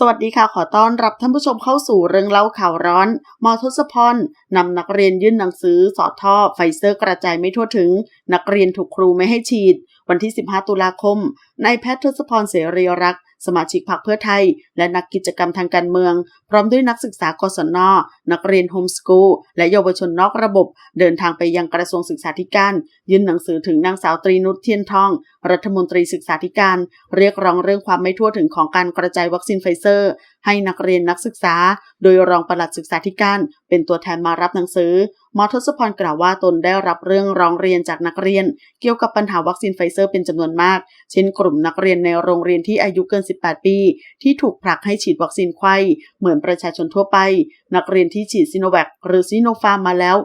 สวัสดีค่ะ ขอต้อนรับท่านผู้ชมเข้าสู่เรื่องเล่าข่าวร้อน มอทศพรนำนักเรียนยื่นหนังสือ สอดท่อไฟเซอร์กระจายไม่ทั่วถึง นักเรียนถูกครูไม่ให้ฉีด วันที่ 15 ตุลาคมนายแพทย์ทศพรเสรีรักษ์สมาชิกพรรคเพื่อไทย และนักกิจกรรมทางการเมือง พร้อมด้วยนักศึกษากศน นักเรียนโฮมสกูลและเยาวชนนอกระบบ เดินทางไปยังกระทรวงศึกษาธิการ ยื่นหนังสือถึงนางสาวตรีนุชเทียนทอง รัฐมนตรีศึกษาธิการ เรียกร้องเรื่องความไม่ทั่วถึงของการกระจายวัคซีนไฟเซอร์ ให้นักเรียนนักศึกษา โดยรองปลัดศึกษาธิการ เป็นตัวแทนมารับหนังสือมอทศพรกล่าวว่าตนได้รับเรื่องร้องเรียนจากนักเรียน เกี่ยวกับปัญหาวัคซีนไฟเซอร์เป็นจำนวนมาก เช่นกลุ่มนักเรียนในโรงเรียนที่อายุเกิน 18 ปี ที่ถูกผลักให้ฉีดวัคซีนไข้เหมือนประชาชนทั่วไป นักเรียนที่ฉีดซิโนแวคหรือซิโนฟาร์มมาแล้ว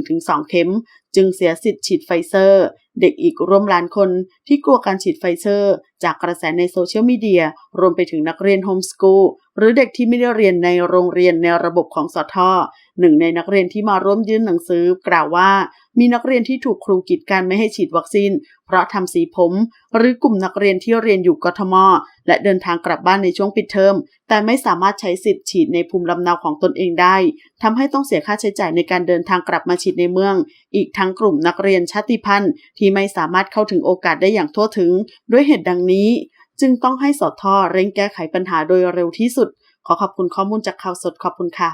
1-2 เข็ม จึงเสียสิทธิ์ฉีดไฟเซอร์ เด็กอีกร่วมล้านคนที่กลัวการฉีดไฟเซอร์ จากกระแสในโซเชียลมีเดียรวมไปถึงนักเรียนโฮมสกูลหรือเด็กที่ไม่ได้เรียนในโรงเรียนในระบบของสทหนึ่งในนักเรียนที่มาร่วมยื่นหนังสือกล่าวว่า มีนักเรียนที่ถูกครูกีดกันไม่ให้ฉีดวัคซีน เพราะทำสีผม หรือกลุ่มนักเรียนที่เรียนอยู่กทม และเดินทางกลับบ้านในช่วงปิดเทอม แต่ไม่สามารถใช้สิทธิ์ฉีดในภูมิลำเนาของตนเองได้ทำให้ต้องเสียค่าใช้จ่ายในการเดินทางกลับมาฉีดในเมือง อีกทั้งกลุ่มนักเรียนชาติพันธุ์ที่ไม่สามารถเข้าถึงโอกาสได้อย่างทั่วถึง ด้วยเหตุดังนี้ จึงต้องให้สอทอเร่งแก้ไขปัญหาโดยเร็วที่สุด ขอขอบคุณข้อมูลจากข่าวสดขอบคุณค่ะ